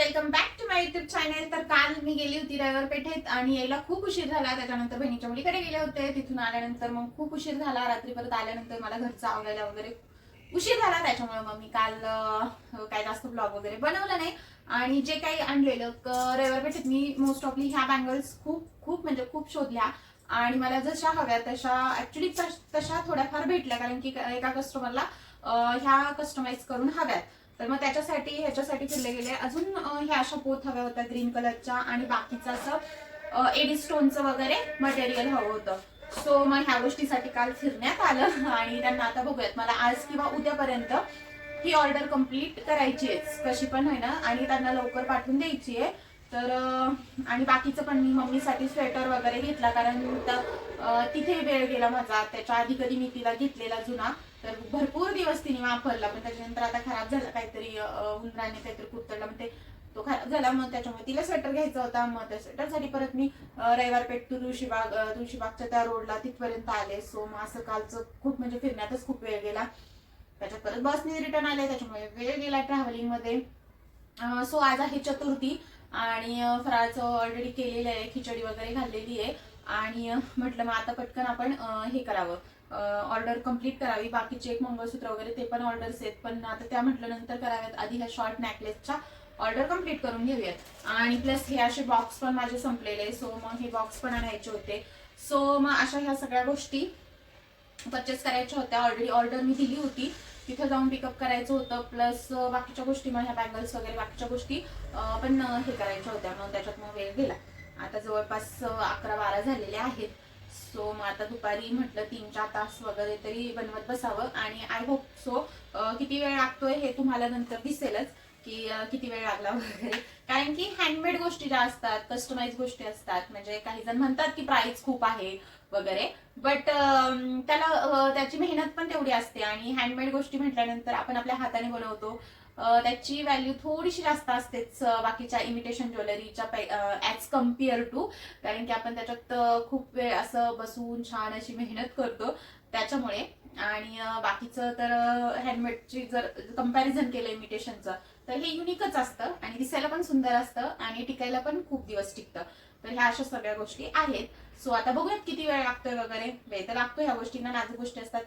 Welcome back to my YouTube channel तर काल मी गेली होती रविवार पेठेत आणि यायला खूप उशीर झाला. त्याच्यानंतर बहिणीच्या मुलीकडे गेले होते. तिथून आल्यानंतर मग खूप उशीर झाला. रात्री परत आल्यानंतर मला घरचं आवरायला वगैरे उशीर झाला. त्याच्यामुळे मग मी काल काय जास्त ब्लॉग वगैरे बनवलं नाही. आणि जे काही आणलेलं क- पेठेत मी मोस्ट ऑफली ह्या बँगल्स खूप खूप म्हणजे खूप शोधल्या. आणि मला जशा हव्या तशा ऍक्च्युली तशा थोड्याफार भेटल्या. कारण की एका कस्टमरला ह्या कस्टमाइज करून हव्यात. तर मग त्याच्यासाठी ह्याच्यासाठी फिरले गेले. अजून ह्या अशा पोत हव्या होत्या ग्रीन कलरच्या आणि बाकीचं असं एडी स्टोनचं वगैरे मटेरियल हवं होतं. सो मग ह्या गोष्टीसाठी काल फिरण्यात आलं आणि त्यांना आता बघूयात. मला आज किंवा उद्यापर्यंत ही ऑर्डर कंप्लीट करायची आहे. कशी पण आहे ना आणि त्यांना लवकर पाठवून द्यायची आहे. तर आणि बाकीचं पण मी मम्मीसाठी स्वेटर वगैरे घेतला. कारण तिथे वेळ गेला माझा. त्याच्या आधी कधी मी तिला घेतलेला जुना. तर भरपूर दिवस तिने वापरला पण त्याच्यानंतर आता खराब झाला काहीतरी उंदराने काहीतरी कुरतडला मग ते तो खराब झाला मग त्याच्यामुळे तिला स्वेटर घ्यायचा होता मग त्या स्वेटरसाठी परत मी रविवार पेठ टू तुळशीबाग तुळशीबागच्या त्या रोडला तिथपर्यंत आले. सो मग असं कालचं खूप म्हणजे फिरण्यातच खूप वेळ गेला. त्याच्यात परत बसने रिटर्न आले त्याच्यामुळे वेळ गेला ट्रॅव्हलिंगमध्ये. सो आज आहे चतुर्थी आणि फराळचं ऑलरेडी केलेलं आहे खिचडी वगैरे घाललेली आहे. आणि म्हटलं मग आता पटकन आपण हे करावं. ऑर्डर कंप्लीट करावी. बाकीचे एक मंगळसूत्र वगैरे ते पण ऑर्डर्स आहेत. पण आता त्या म्हटलं नंतर कराव्यात. आधी ह्या शॉर्ट नेकलेसच्या ऑर्डर कंप्लीट करून घेऊयात. आणि प्लस हे असे बॉक्स पण माझे संपलेले सो मग हे बॉक्स पण आणायचे होते. सो मग अशा ह्या सगळ्या गोष्टी परचेस करायच्या होत्या. ऑलरेडी ऑर्डर मी दिली होती. तिथं जाऊन पिकअप करायचं होतं. प्लस बाकीच्या गोष्टी मग ह्या बँगल्स वगैरे बाकीच्या गोष्टी पण हे करायच्या होत्या. मग त्याच्यात मग वेळ गेला. आता जवळपास अकरा बारा झालेले आहेत. सो मग आता दुपारी म्हटलं तीन चार तास वगैरे तरी बनवत बसावं. आणि आय होप सो किती वेळ लागतोय हे तुम्हाला नंतर दिसेलच की किती वेळ लागला वगैरे. कारण की हँडमेड गोष्टी ज्या असतात कस्टमाइज गोष्टी असतात म्हणजे काही जण म्हणतात की प्राइस खूप आहे वगैरे. बट त्याला त्याची मेहनत पण तेवढी असते. आणि हँडमेड गोष्टी म्हटल्यानंतर आपण आपल्या हाताने बनवतो. त्याची व्हॅल्यू थोडीशी जास्त असतेच बाकीच्या इमिटेशन ज्वेलरीच्या ॲज कंपेअर टू कारण की आपण त्याच्यात खूप वेळ असं बसून छान अशी मेहनत करतो त्याच्यामुळे. आणि बाकीचं तर हँडमेडची जर कंपॅरिझन केलं इमिटेशनचं तर हे युनिकच असतं आणि दिसायला पण सुंदर असतं आणि टिकायला पण खूप दिवस टिकतं. तर ह्या अशा सगळ्या गोष्टी आहेत. सो आता बघूयात किती वेळ लागतोय वगैरे. वेळ तर लागतो ह्या गोष्टींना. नाजूक गोष्टी असतात.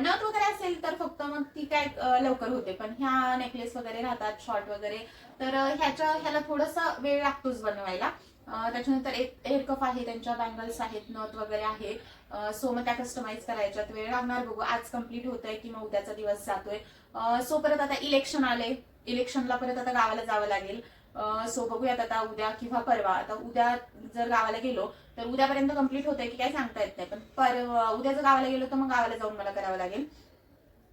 नथ वगैरे असेल तर फक्त मग ती काय लवकर होते. पण ह्या नेकलेस वगैरे राहतात शॉर्ट वगैरे. तर ह्याच्या ह्याला थोडासा वेळ लागतोच बनवायला. त्याच्यानंतर एक हेअरकफ आहे त्यांच्या बँगल्स आहेत नथ वगैरे आहे. सो मग त्या कस्टमाइज करायच्यात. वेळ लागणार. बघू आज कंप्लीट होत आहे की मग उद्याचा दिवस जातोय. सो परत आता इलेक्शन आले. इलेक्शनला परत आता गावाला जावं लागेल. सो बघूयात आता उद्या किंवा परवा. आता उद्या जर गावाला गेलो तर उद्यापर्यंत कंप्लीट होतंय की काय सांगता येत नाही. पण परवा उद्या जर गावाला गेलो तर मग गावाला जाऊन मला करावं लागेल.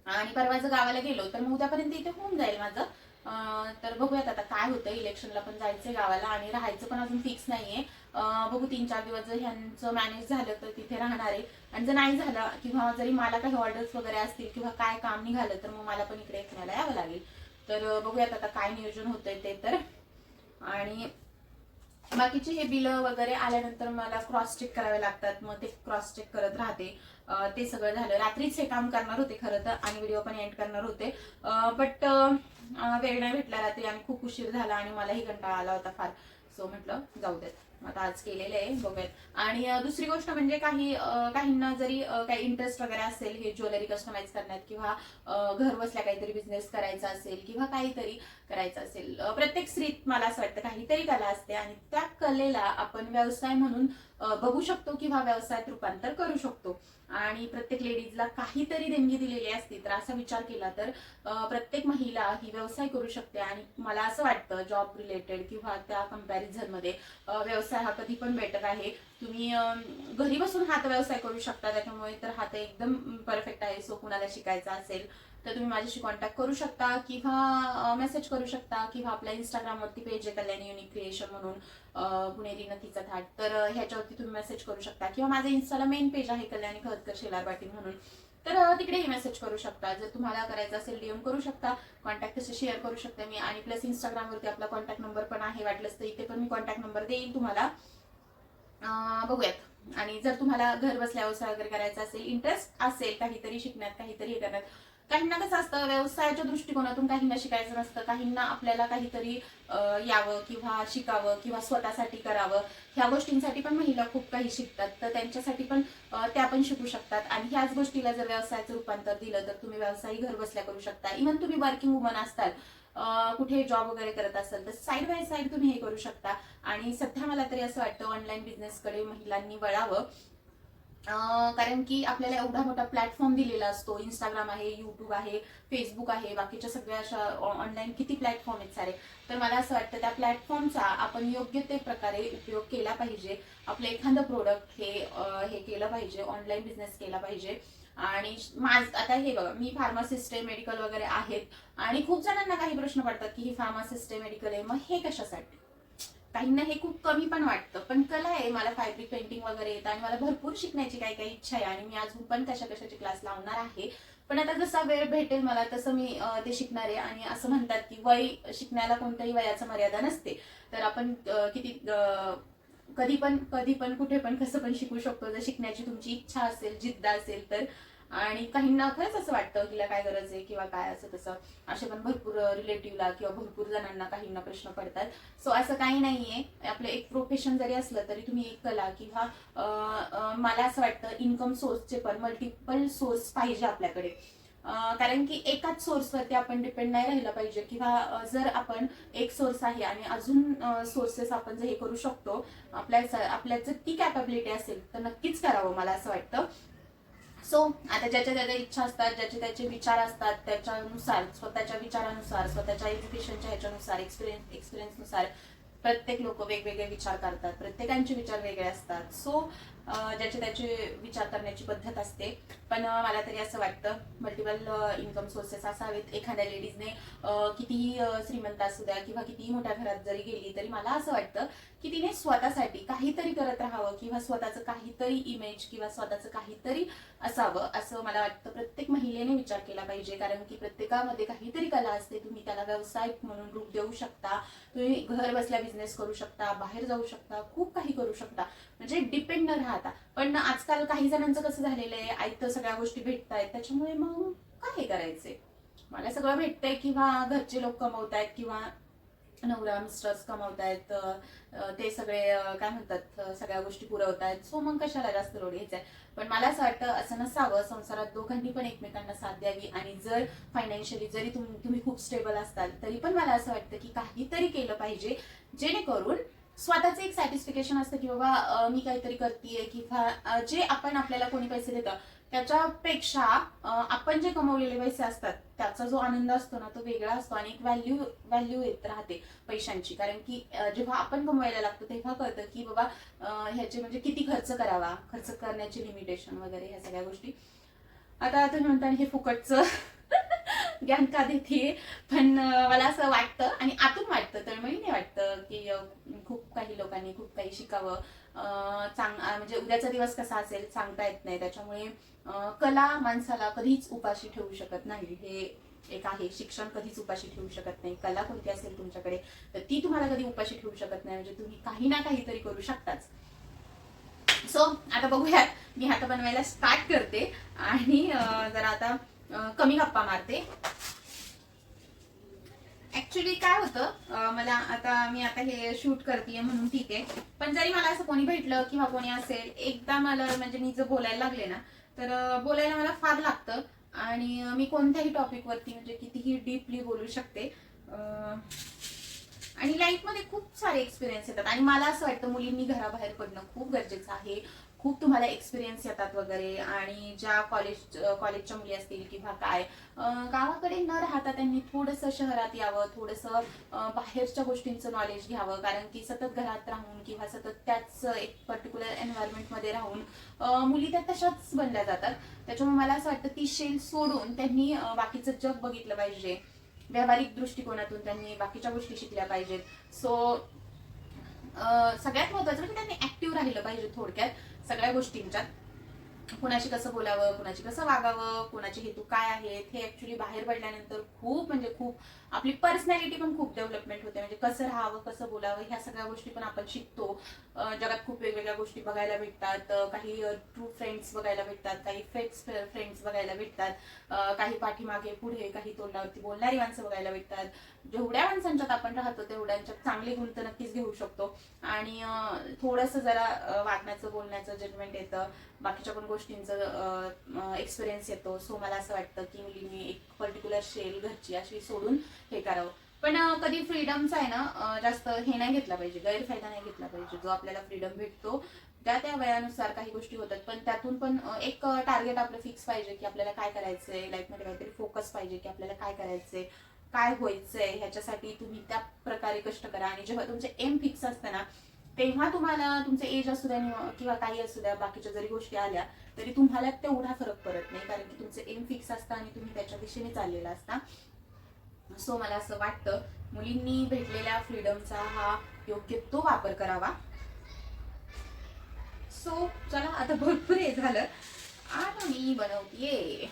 आणि परवा जर गावाला गेलो तर मग उद्यापर्यंत इथे होऊन जाईल माझं. तर बघूयात आता काय होतं इलेक्शनला पण जायचंय गावाला आणि राहायचं पण अजून फिक्स नाहीये. बघू तीन चार दिवस जर ह्यांचं मॅनेज झालं तर तिथे राहणार आहे. आणि जर नाही झालं किंवा जरी मला काही ऑर्डर्स वगैरे असतील किंवा काय काम निघालं तर मग मला पण इकडे पुण्याला यावं लागेल. तर बघूयात आता काय नियोजन होतंय ते तर. आणि बाकीचे हे बिलं वगैरे आल्यानंतर मला क्रॉस चेक करावे लागतात. मग ते क्रॉस चेक करत राहते. ते सगळं झालं. रात्रीच हे काम करणार होते खरं तर. आणि व्हिडिओ पण एंड करणार होते. बट वेळ नाही भेटला. रात्री आणि खूप उशीर झाला आणि मलाही कंटाळा आला होता फार. सो म्हटलं जाऊ देत. आता आज केलेलं आहे बघूयात. आणि दुसरी गोष्ट म्हणजे काही काहींना जरी काही इंटरेस्ट वगैरे असेल हे ज्वेलरी कस्टमाइज करण्यात किंवा घर बसल्या काहीतरी बिझनेस करायचा असेल किंवा काहीतरी करायचं असेल प्रत्येक स्त्रीत मला असं वाटतं काहीतरी कला असते आणि त्या कलेला आपण व्यवसाय म्हणून बघू शकतो किंवा व्यवसायात रूपांतर करू शकतो. आणि प्रत्येक लेडीजला काहीतरी देणगी दिलेली असती तर असा विचार केला तर प्रत्येक महिला ही व्यवसाय करू शकते. आणि मला असं वाटतं जॉब रिलेटेड किंवा त्या कम्पॅरिझनमध्ये व्यवसाय व्यवसाय हा कधी पण बेटर आहे. तुम्ही घरी बसून हात व्यवसाय करू शकता. त्याच्यामुळे तर हात एकदम परफेक्ट आहे. सो कुणाला शिकायचा असेल तर तुम्ही माझ्याशी कॉन्टॅक्ट करू शकता किंवा मेसेज करू शकता किंवा आपल्या इंस्टाग्रामवरती पेज आहे कल्याणी युनिक क्रिएशन म्हणून पुणेरी नथीचा थाट. तर ह्याच्यावरती तुम्ही मेसेज करू शकता. किंवा माझं इन्स्टाला मेन पेज आहे कल्याणी खतकर शेलार पाटील म्हणून. तर तिकडेही मेसेज करू शकता. जर तुम्हाला करायचं असेल डीएम करू शकता. कॉन्टॅक्ट तसे शेअर करू शकते मी. आणि प्लस इंस्टाग्रामवरती आपला कॉन्टॅक्ट नंबर पण आहे. वाटलंच तर इथे पण मी कॉन्टॅक्ट नंबर देईन तुम्हाला. बघूयात. आणि जर तुम्हाला घर बसल्या व्यवसाय वगैरे करायचा असेल इंटरेस्ट असेल काहीतरी शिकण्यात काहीतरी हे करण्यात काहींना कसं असतं व्यवसायाच्या दृष्टिकोनातून काहींना शिकायचं नसतं काहींना आपल्याला काहीतरी यावं किंवा शिकावं किंवा स्वतःसाठी करावं. ह्या गोष्टींसाठी पण महिला खूप काही शिकतात. तर त्यांच्यासाठी पण त्या पण शिकू शकतात. आणि ह्याच गोष्टीला जर व्यवसायाचं रूपांतर दिलं तर तुम्ही व्यवसाय घर बसल्या करू शकता. इव्हन तुम्ही वर्किंग वुमन असतात कुठे जॉब वगैरे करत असाल तर साईड बाय साईड तुम्ही हे करू शकता. आणि सध्या मला तरी असं वाटतं ऑनलाईन बिझनेसकडे महिलांनी वळावं. कारण की आपल्याला एवढा मोठा प्लॅटफॉर्म दिलेला असतो. इंस्टाग्राम आहे युट्यूब आहे फेसबुक आहे बाकीच्या सगळ्या अशा ऑनलाईन किती प्लॅटफॉर्म आहेत सारे. तर मला असं वाटतं त्या प्लॅटफॉर्मचा आपण योग्य ते प्रकारे उपयोग केला पाहिजे. आपलं एखादं प्रोडक्ट हे हे केलं पाहिजे ऑनलाईन बिझनेस केला पाहिजे. आणि माझ आता हे बघा मी फार्मासिस्ट आहे मेडिकल वगैरे आहेत. आणि खूप जणांना काही प्रश्न पडतात की ही फार्मासिस्ट आहे मेडिकल आहे. मग हे कशासाठी? काहींना हे खूप कमी पण वाटतं. पण कला आहे. मला फॅब्रिक पेंटिंग वगैरे येतं आणि मला भरपूर शिकण्याची काही काही इच्छा आहे आणि मी अजून पण कशा कशाचे क्लास लावणार आहे. पण आता जसा वेळ भेटेल मला तसं मी ते शिकणार आहे आणि असं म्हणतात की वय शिकण्याला कोणत्याही वयाचा मर्यादा नसते. तर आपण किती कधी पण कधी पण कुठे पण कसं पण शिकू शकतो. जर शिकण्याची तुमची इच्छा असेल जिद्द असेल तर आणि काहींना खरंच असं वाटतं तिला काय गरज आहे किंवा काय असं तसं. असे पण भरपूर रिलेटिव्हला किंवा भरपूर जणांना काहींना प्रश्न पडतात. सो असं काही नाहीये. आपलं एक प्रोफेशन जरी असलं तरी तुम्ही एक कला किंवा मला असं वाटतं इन्कम सोर्सचे पण मल्टिपल सोर्स पाहिजे आपल्याकडे. कारण की एकाच सोर्सवरती आपण डिपेंड नाही राहिलं पाहिजे किंवा जर आपण एक सोर्स आहे आणि अजून सोर्सेस आपण जर हे करू शकतो आपल्या आपल्या जर ती कॅपॅबिलिटी असेल तर नक्कीच करावं मला असं वाटतं. सो आता ज्याच्या ज्याच्या इच्छा असतात ज्याचे त्याचे विचार असतात त्याच्यानुसार स्वतःच्या विचारानुसार स्वतःच्या एज्युकेशनच्या ह्याच्यानुसार एक्सपिरियन्स एक्सपिरियन्सनुसार प्रत्येक लोक वेगवेगळे विचार करतात. प्रत्येकांचे विचार वेगळे असतात. सो ज्याचे त्याचे विचार करण्याची पद्धत असते. पण मला तरी असं वाटतं मल्टिपल इन्कम सोर्सेस असावेत. एखाद्या लेडीजने कितीही श्रीमंत असू द्या किंवा कितीही मोठ्या घरात जरी गेली तरी मला असं वाटतं की तिने स्वतःसाठी काहीतरी करत राहावं किंवा स्वतःचं काहीतरी इमेज किंवा स्वतःचं काहीतरी असावं असं मला वाटतं. प्रत्येक महिलेने विचार केला पाहिजे कारण की प्रत्येकामध्ये काहीतरी कला असते. तुम्ही त्याला व्यवसाय म्हणून रूप देऊ शकता. तुम्ही घर बसल्या बिझनेस करू शकता बाहेर जाऊ शकता खूप काही करू शकता. म्हणजे डिपेंड न राहा राहता पण आजकाल काही जणांचं कसं झालेलं आहे आयतं सगळ्या गोष्टी भेटत आहेत त्याच्यामुळे मग काय करायचंय? मला सगळं भेटतंय किंवा घरचे लोक कमवतायत किंवा नवरा मिस्टर्स कमवतायत ते सगळे काय म्हणतात सगळ्या गोष्टी पुरवतायत. सो मग कशाला जास्त लोड घ्यायचाय? पण मला असं वाटतं असं नसावं संसारात दोघांनी पण एकमेकांना साथ द्यावी आणि जर फायनान्शियली जरी तुम्ही खूप स्टेबल असताल तरी पण मला असं वाटतं की काहीतरी केलं पाहिजे जेणेकरून स्वतःचं एक सॅटिस्फिकेशन असतं की बाबा मी काहीतरी करते किंवा जे आपण आपल्याला कोणी पैसे देतं त्याच्यापेक्षा आपण जे कमवलेले पैसे असतात त्याचा जो आनंद असतो ना तो वेगळा असतो आणि एक व्हॅल्यू व्हॅल्यू येत राहते पैशांची. कारण की जेव्हा आपण कमवायला लागतो तेव्हा कळतं की बाबा ह्याचे म्हणजे किती खर्च करावा खर्च करण्याची लिमिटेशन वगैरे ह्या सगळ्या गोष्टी. आता तुम्ही म्हणता हे फुकटचं ज्ञान का देते. पण मला असं वाटतं आणि आतून वाटतं तळमळीने वाटतं की खूप काही लोकांनी खूप काही शिकावं. चांग म्हणजे उद्याचा दिवस कसा असेल सांगता येत नाही. त्याच्यामुळे कला माणसाला कधीच उपाशी ठेवू शकत नाही. हे एक आहे. शिक्षण कधीच उपाशी ठेवू शकत नाही. कला कोणती असेल तुमच्याकडे तर ती तुम्हाला कधी उपाशी ठेवू शकत नाही. म्हणजे तुम्ही काही ना काहीतरी करू शकताच. सो आता बघूयात. मी हात बनवायला स्टार्ट करते. आणि जरा आता कमी गप्पा मारते. ऍक्च्युली काय होतं मला आता मी आता हे शूट करते म्हणून ठीक आहे. पण जरी मला असं कोणी भेटलं किंवा कोणी असेल एकदा मला म्हणजे मी जर बोलायला लागले ना तर बोलायला मला फार लागतं. आणि मी कोणत्याही टॉपिक वरती म्हणजे कितीही डीपली बोलू शकते. आणि लाईफमध्ये खूप सारे एक्सपिरियन्स येतात. आणि मला असं वाटतं मुलींनी घराबाहेर पडणं खूप गरजेचं आहे. खूप तुम्हाला एक्सपिरियन्स येतात वगैरे आणि ज्या कॉलेज कॉलेजच्या मुली असतील किंवा काय गावाकडे न राहता त्यांनी थोडंसं शहरात यावं थोडंसं बाहेरच्या गोष्टींचं नॉलेज घ्यावं. कारण की सतत घरात राहून किंवा सतत त्याच एक पर्टिक्युलर एन्व्हायरमेंटमध्ये राहून मुली त्या तशाच बनल्या जातात. त्याच्यामुळे मला असं वाटतं ती शेल सोडून त्यांनी बाकीचं जग बघितलं पाहिजे. व्यावहारिक दृष्टिकोनातून त्यांनी बाकीच्या गोष्टी शिकल्या पाहिजेत. सो सगळ्यात महत्वाचं म्हणजे त्यांनी ऍक्टिव्ह राहिलं पाहिजे थोडक्यात. सगळ्या गोष्टींच्या कुणाशी कसं बोलावं कुणाशी कसं वागावं कुणाचे हेतू काय आहेत हे ऍक्च्युली बाहेर पडल्यानंतर खूप म्हणजे खूप आपली पर्सनॅलिटी पण खूप डेव्हलपमेंट होते. म्हणजे कसं राहावं कसं बोलावं ह्या सगळ्या गोष्टी पण आपण शिकतो. जगात खूप वेगवेगळ्या गोष्टी बघायला भेटतात. काही ट्रू फ्रेंड्स बघायला भेटतात काही फेक्स फ्रेंड्स बघायला भेटतात. काही पाठीमागे पुढे काही तोंडावरती बोलणारी माणसं बघायला भेटतात. जेवढ्या माणसांच्यात आपण राहतो तेवढ्यांच्यात चांगली गुण तर नक्कीच घेऊ शकतो. आणि थोडंसं जरा वागण्याचं बोलण्याचं जजमेंट येतं. बाकीच्या पण गोष्टींचा एक्सपिरियन्स येतो. सो मला असं वाटतं की मुलींनी एक पर्टिक्युलर शेल घरची अशी सोडून हे करावं. पण कधी फ्रीडमचा आहे ना जास्त हे नाही घेतला पाहिजे गैरफायदा नाही घेतला पाहिजे. जो आपल्याला फ्रीडम भेटतो त्या त्या वयानुसार काही गोष्टी होतात. पण त्यातून पण एक टार्गेट आपलं फिक्स पाहिजे की आपल्याला काय करायचंय लाईफमध्ये काहीतरी फोकस पाहिजे की आपल्याला काय करायचंय काय व्हायचंय ह्याच्यासाठी तुम्ही त्या प्रकारे कष्ट करा. आणि जेव्हा तुमचे एम फिक्स असतं ना तेव्हा तुम्हाला तुमचे एज असू द्या किंवा काही असू द्या बाकीच्या जरी गोष्टी आल्या तरी तुम्हाला तेवढा फरक पडत नाही कारण की तुमचं एम फिक्स असतं आणि तुम्ही त्याच्या दिशेने चाललेला असता. सो मला असं वाटतं मुलींनी भेटलेल्या फ्रीडमचा हा योग्य तो वापर करावा. सो चला आता भरपूर हे झालं. आता मी बनवतीये.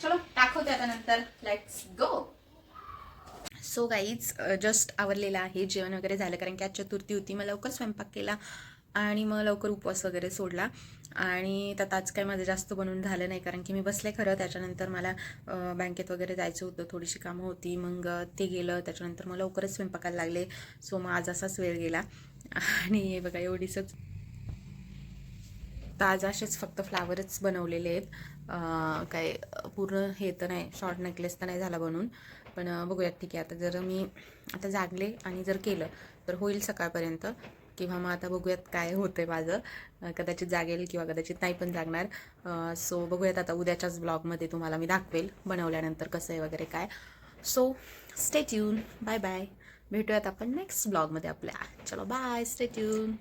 चलो टाकवते आता नंतर. Let's go so guys just आवरलेलं आहे जेवण वगैरे झालं कारण की आज चतुर्थी होती मग लवकर स्वयंपाक केला आणि मग लवकर उपवास वगैरे सोडला. आणि त्यात आज काय माझं जास्त बनवून झालं नाही कारण की मी बसले खरं त्याच्यानंतर मला बँकेत वगैरे जायचं होतं थोडीशी कामं होती मग ते गेलं त्याच्यानंतर मग लवकरच स्वयंपाकाला लागले. सो मग आज असाच वेळ गेला. आणि हे बघा एवढीच तर आज असेच फक्त फ्लावरच बनवलेले आहेत. काय पूर्ण हे तर नाही शॉर्ट नेकलेस तर नाही झाला बनून. पण बघूयात ठीक आहे. आता जर मी आता जागले आणि जर केलं तर होईल सकाळपर्यंत. किंवा मग आता बघूयात काय होतंय माझं. कदाचित जागेल किंवा कदाचित नाही पण जागणार. सो बघूयात आता उद्याच्याच ब्लॉगमध्ये तुम्हाला मी दाखवेल बनवल्यानंतर कसं आहे वगैरे काय. So stay tune bye bye भेटूयात आपण नेक्स्ट ब्लॉगमध्ये आपल्या. चलो बाय स्टे ट्यून